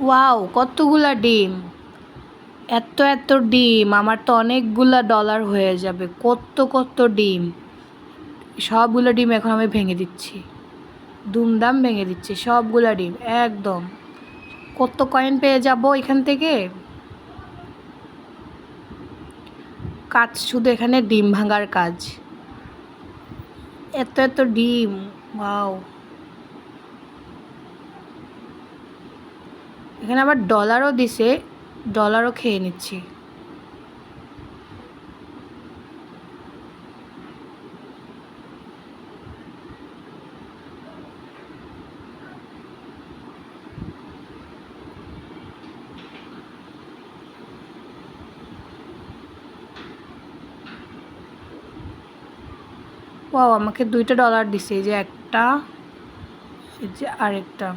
Wow, কতগুলা ডিম? এত এত ডিম, আমার তো অনেকগুলা ডলার হয়ে যাবে। কত কত ডিম? সবগুলো ডিম এখন আমি ভেঙে দিচ্ছি। দুমদাম ভেঙে দিচ্ছি, সবগুলা ডিম, একদম। কত কয়েন পেয়ে যাব এখান থেকে? কাজ, শুধু এখানে ডিম ভাঙার কাজ। এত এত ডিম, ওয়াও। এখানে আবার ডলারও দিছে ডলারও খেয়ে নিচ্ছি। ও আমাকে দুইটা ডলার দিছে, এই যে একটা, এই যে আরেকটা।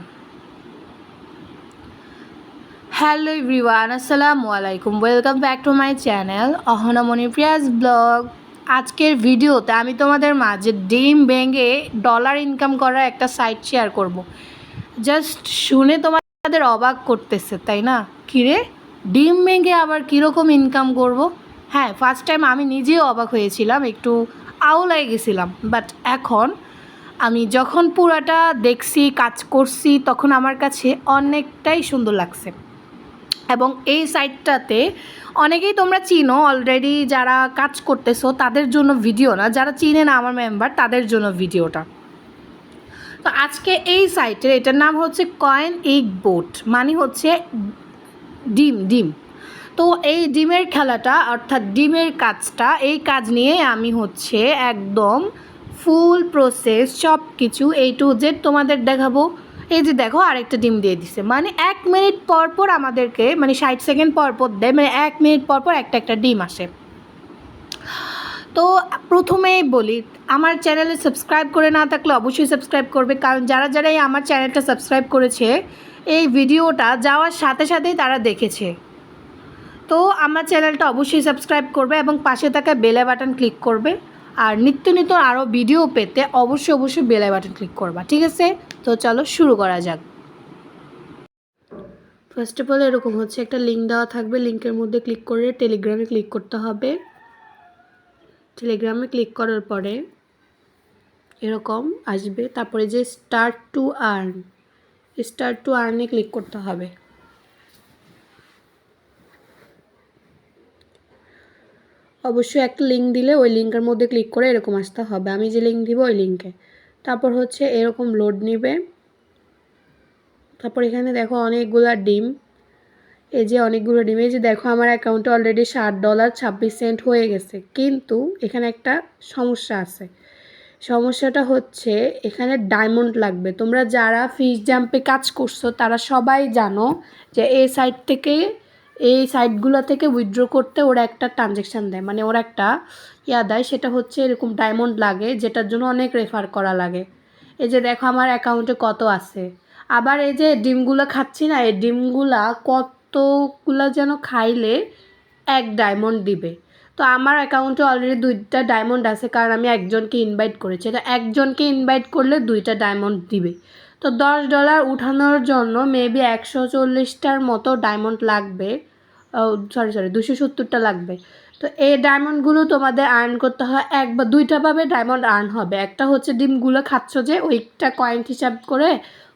হ্যালো এভরিওয়ান আসসালামু আলাইকুম welcome back to my channel Ahonamoni Priya's blog আজকের ভিডিওতে আমি তোমাদের মাঝে ডিম ভেঙে ডলার ইনকাম করার একটা সাইট শেয়ার করব। জাস্ট শুনে তোমাদের অবাক করতেছে, তাই না? কিরে ডিম ভেঙে আবার কীরকম ইনকাম করব। হ্যাঁ ফার্স্ট টাইম আমি নিজেও অবাক হয়েছিলাম, একটু আউলাই গেছিলাম। বাট এখন আমি যখন পুরাটা দেখছি, কাজ করছি, তখন আমার কাছে অনেকটাই সুন্দর লাগছে। এবং এই সাইটটাতে অনেকেই তোমরা চিনো অলরেডি যারা কাজ করতেছো, তাদের জন্য ভিডিও না। যারা চিনে না আমার মেম্বার তাদের জন্য ভিডিওটা তো আজকে এই সাইটের, এটার নাম হচ্ছে কয়েন এগ বোট মানে হচ্ছে ডিম ডিম। তো এই ডিমের খেলাটা, অর্থাৎ ডিমের কাজটা, এই কাজ নিয়ে আমি হচ্ছে একদম ফুল প্রসেস সব কিছু এই টু জেড তোমাদের দেখাবো। এই যে দেখো আরেকটা ডিম দিয়ে দিছে। মানে এক মিনিট পর পর আমাদেরকে মানে ষাট সেকেন্ড পর পর দেয় মানে এক মিনিট পর পর একটা একটা ডিম আসে। তো প্রথমেই বলি, আমার চ্যানেলে সাবস্ক্রাইব করে না থাকলে অবশ্যই সাবস্ক্রাইব করবে, কারণ যারা যারা এই আমার চ্যানেলটা সাবস্ক্রাইব করেছে, এই ভিডিওটা যাওয়ার সাথে সাথেই তারা দেখেছে। তো আমার চ্যানেলটা অবশ্যই সাবস্ক্রাইব করবে এবং পাশে থাকা বেলে বাটন ক্লিক করবে। আর নিত্য নিত্য আরও ভিডিও পেতে অবশ্যই অবশ্যই বেলে বাটন ক্লিক করবা, ঠিক আছে? তো চলো শুরু করা যাক। ফার্স্ট অফ অল এরকম হচ্ছে, একটা লিঙ্ক দেওয়া থাকবে। লিঙ্কের মধ্যে ক্লিক করে টেলিগ্রামে ক্লিক করতে হবে। টেলিগ্রামে ক্লিক করার পরে এরকম আসবে। তারপরে যে start to earn start to আর্নে click করতে হবে। অবশ্যই একটা লিঙ্ক দিলে ওই লিঙ্কের মধ্যে ক্লিক করে এরকম আসতে হবে। আমি যে লিঙ্ক দিব ওই লিঙ্কে তারপর হচ্ছে এরকম লোড নিবে। তারপর এখানে দেখো অনেকগুলো ডিম। এই যে অনেকগুলো ডিম, এই যে দেখো আমার অ্যাকাউন্টে অলরেডি ষাট ডলার ছাব্বিশ সেন্ট হয়ে গেছে। কিন্তু এখানে একটা সমস্যা আছে। সমস্যাটা হচ্ছে এখানে ডায়মন্ড লাগবে। তোমরা যারা ফিশ জাম্পে কাজ করছ, তারা সবাই জানো যে এই সাইড থেকে এই সাইটগুলো থেকে উইথড্র করতে ওরা একটা ট্রানজেকশান দেয়। মানে ওরা একটা ইয়া দেয়, সেটা হচ্ছে এরকম ডায়মন্ড লাগে, যেটার জন্য অনেক রেফার করা লাগে। এই যে দেখো আমার অ্যাকাউন্টে কত আছে। আবার এই যে ডিমগুলো খাচ্ছি না, এই ডিমগুলা কতগুলো যেন খাইলে এক ডায়মন্ড দিবে। তো আমার অ্যাকাউন্টে অলরেডি দুইটা ডায়মন্ড আছে, কারণ আমি একজনকে ইনভাইট করেছি। এটা একজনকে ইনভাইট করলে দুইটা ডায়মন্ড দিবে। তো দশ ডলার উঠানোর জন্য মেবি একশো চল্লিশটার মতো ডায়মন্ড লাগবে। সরি সরি দুশো সত্তরটা লাগবে। তো এই ডায়মন্ডগুলো তোমাদের আর্ন করতে হয় এক বা দুইটাভাবে ডায়মন্ড আর্ন হবে। একটা হচ্ছে ডিমগুলো খাচ্ছ যে, ওইটা কয়েন হিসাব করে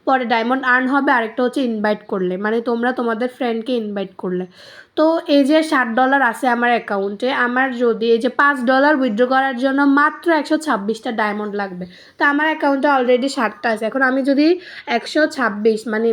পরে ডায়মন্ড আর্ন হবে, আরেকটা হচ্ছে ইনভাইট করলে। মানে তোমরা তোমাদের ফ্রেন্ডকে ইনভাইট করলে। তো এই যে ষাট ডলার আছে আমার অ্যাকাউন্টে আমার যদি এই যে পাঁচ ডলার উইথড্র করার জন্য মাত্র একশো ছাব্বিশটা ডায়মন্ড লাগবে। তো আমার অ্যাকাউন্টে অলরেডি ষাটটা আছে। এখন আমি যদি একশো ছাব্বিশ মানে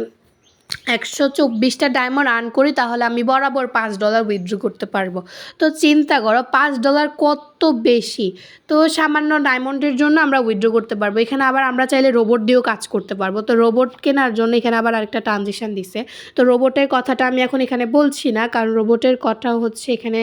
একশো চব্বিশটা ডায়মন্ড আর্ন করি, তাহলে আমি বরাবর পাঁচ ডলার উইথড্র করতে পারব। তো চিন্তা করো, পাঁচ ডলার কত বেশি? তো সামান্য ডায়মন্ডের জন্য আমরা উইথড্র করতে পারব। এখানে আবার আমরা চাইলে রোবট দিয়েও কাজ করতে পারব। তো রোবট কেনার জন্য এখানে আবার আরেকটা ট্রানজেকশান দিছে। তো রোবটের কথাটা আমি এখন এখানে বলছি না, কারণ রোবটের কথা হচ্ছে এখানে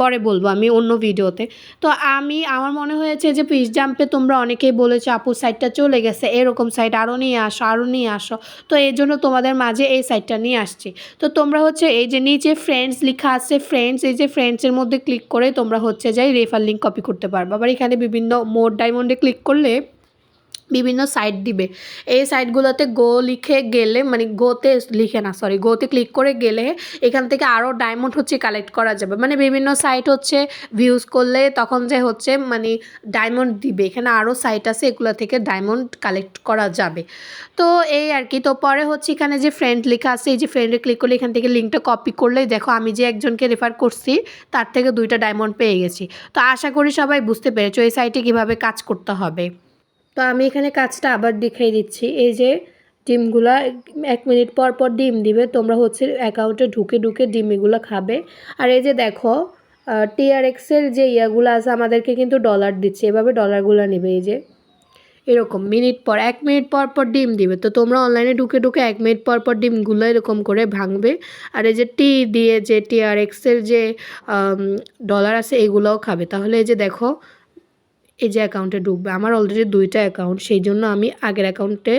পরে বলব আমি অন্য ভিডিওতে। তো আমি, আমার মনে হয়েছে যে পিস জাম্পে তোমরা অনেকেই বলেছ, আপু সাইডটা চলে গেছে, এরকম সাইড আরও নিয়ে আসো আরও নিয়ে আসো। তো এই জন্য তোমাদের মাঝে এই সাইটটা নিয়ে আসছি। তো তোমরা হচ্ছে এই যে নিচে ফ্রেন্ডস লেখা আছে ফ্রেন্ডস এই যে ফ্রেন্ডসের মধ্যে ক্লিক করে তোমরা হচ্ছে যাই রেফার লিঙ্ক কপি করতে পারব। আবার এখানে বিভিন্ন মোড ডায়মন্ডে ক্লিক করলে বিভিন্ন সাইট দিবে। এই সাইটগুলোতে গো লিখে গেলে মানে গোতে লিখে না সরি গোতে ক্লিক করে গেলে এখান থেকে আরও ডায়মন্ড হচ্ছে কালেক্ট করা যাবে। মানে বিভিন্ন সাইট হচ্ছে ভিউজ করলে তখন যে হচ্ছে মানে ডায়মন্ড দিবে। এখানে আরও সাইট আছে, এগুলো থেকে ডায়মন্ড কালেক্ট করা যাবে। তো এই আর কি। তো পরে হচ্ছে এখানে যে ফ্রেন্ড লেখা আছে, এই যে ফ্রেন্ডে ক্লিক করলে এখান থেকে লিঙ্কটা কপি করলেই দেখো আমি যে একজনকে রেফার করছি, তার থেকে দুইটা ডায়মন্ড পেয়ে গেছি। তো আশা করি সবাই বুঝতে পেরেছ এই সাইটে কীভাবে কাজ করতে হবে। তো আমি এখানে কাজটা আবার দেখিয়ে দিচ্ছি। এই যে ডিমগুলা এক মিনিট পর পর ডিম দিবে, তোমরা হচ্ছে অ্যাকাউন্টে ঢুকে ঢুকে ডিম এগুলো খাবে। আর এই যে দেখো টিআরএক্সের যে ইয়াগুলো আছে, আমাদেরকে কিন্তু ডলার দিচ্ছে। এভাবে ডলারগুলো নেবে এই যে। এরকম মিনিট পর, এক মিনিট পর পর ডিম দিবে। তো তোমরা অনলাইনে ঢুকে ঢুকে এক মিনিট পর পর ডিমগুলো এরকম করে ভাঙবে। আর এই যে টি দিয়ে যে টিআরএক্সের যে ডলার আছে, এগুলোও খাবে। তাহলে এই যে দেখো এই যে অ্যাকাউন্টে ঢুকবে। আমার অলরেডি দুইটা অ্যাকাউন্ট সেই জন্য আমি আগের অ্যাকাউন্টে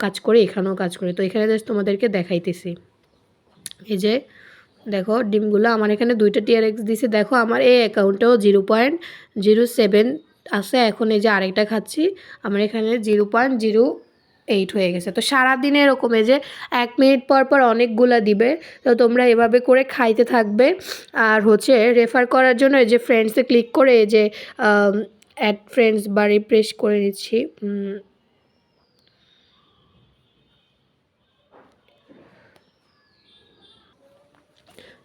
কাজ করি, এখানেও কাজ করি। তো এখানে জাস্ট তোমাদেরকে দেখাইতেছি। এই যে, দেখো, ডিমগুলো আমার এখানে দুইটা টিয়ার এক্স দিছে। দেখো, আমার এই অ্যাকাউন্টেও জিরো পয়েন্ট জিরো সেভেন আছে। এখন এই যে আরেকটা খাচ্ছি, আমার এখানে জিরো পয়েন্ট জিরো এইট হয়ে গেছে। তো সারাদিনে এরকম এই যে এক মিনিট পর পর অনেকগুলা দিবে। তো তোমরা এভাবে করে খাইতে থাকবে। আর হচ্ছে রেফার করার জন্য এই যে ফ্রেন্ডসে ক্লিক করে এই যে অ্যাড ফ্রেন্ডস বা রিপ্রেস করে নিচ্ছি।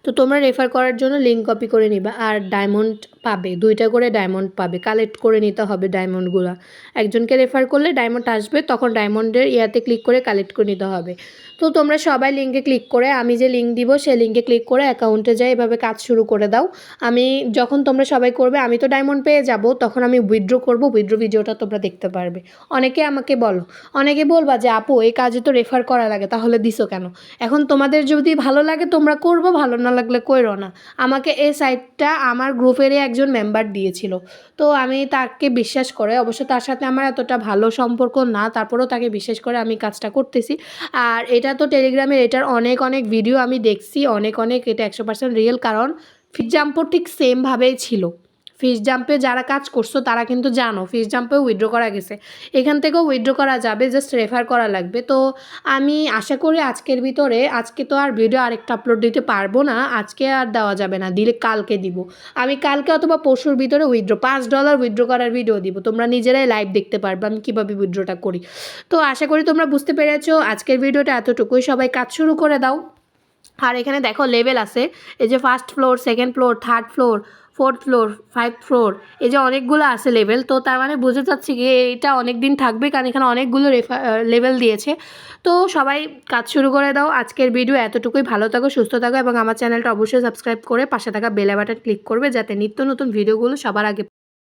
তো তোমরা রেফার করার জন্য লিঙ্ক কপি করে নিবা। আর ডায়মন্ড পাবে, দুইটা করে ডায়মন্ড পাবে কালেক্ট করে নিতে হবে ডায়মন্ডগুলো একজনকে রেফার করলে ডায়মন্ড আসবে, তখন ডায়মন্ডের ইয়াতে ক্লিক করে কালেক্ট করে নিতে হবে। তো তোমরা সবাই লিঙ্কে ক্লিক করে, আমি যে লিঙ্ক দিব সেই লিঙ্কে ক্লিক করে অ্যাকাউন্টে যাই এভাবে কাজ শুরু করে দাও। আমি যখন তোমরা সবাই করবে, আমি তো ডায়মন্ড পেয়ে যাব, তখন আমি উইথড্র করব উইথড্র ভিডিওটা তোমরা দেখতে পারবে। অনেকে আমাকে বলো, অনেকে বলবা যে, আপু, এই কাজে তো রেফার করা লাগে, তাহলে দিছো কেন? এখন তোমাদের যদি ভালো লাগে, তোমরা করব, ভালো না লাগলে কইরো না। আমাকে এই সাইটটা আমার গ্রুপেরই একজন মেম্বার দিয়েছিল। তো আমি তাকে বিশ্বাস করে, অবশ্য তার সাথে আমার এতটা ভালো সম্পর্ক না, তারপরেও তাকে বিশ্বাস করে আমি কাজটা করতেছি। আর এটা তো টেলিগ্রামের এটার অনেক অনেক ভিডিও আমি দেখছি, অনেক অনেক এটা একশো পার্সেন্ট রিয়েল কারণ ফিট জাম্পও ঠিক সেমভাবেই ছিল। ফিস জাম্পে যারা কাজ করছ, তারা কিন্তু জানো ফিস জাম্পেও উইথড্র করা গেছে। এখান থেকেও উইথড্র করা যাবে জাস্ট রেফার করা লাগবে। তো আমি আশা করি আজকের ভিতরে, আজকে তো আর ভিডিও আরেকটা আপলোড দিতে পারব না, আজকে আর দেওয়া যাবে না, দিলে কালকে দিব। আমি কালকে অথবা পরশুর ভিতরে উইথড্র পাঁচ ডলার উইথড্র করার ভিডিও দিব। তোমরা নিজেরাই লাইভ দেখতে পারবে আমি কীভাবে উইথড্রটা করি। তো আশা করি তোমরা বুঝতে পেরেছ, আজকের ভিডিওটা এতটুকুই। সবাই কাজ শুরু করে দাও। আর এখানে দেখো লেভেল আছে, এই যে first floor second floor third floor fourth floor five floor এই যে অনেকগুলো আছে লেভেল তো তার মানে বুঝে যাচ্ছে কি এটা অনেক দিন থাকবে, কারণ এখানে অনেকগুলো লেভেল দিয়েছে। তো সবাই কাজ শুরু করে দাও, আজকের ভিডিও এতটুকুই। ভালো থাকো, সুস্থ থাকো, এবং আমার চ্যানেলটা অবশ্যই সাবস্ক্রাইব করে পাশে থাকা বেল বাটন ক্লিক করবে, যাতে নিত্য নতুন ভিডিওগুলো সবার আগে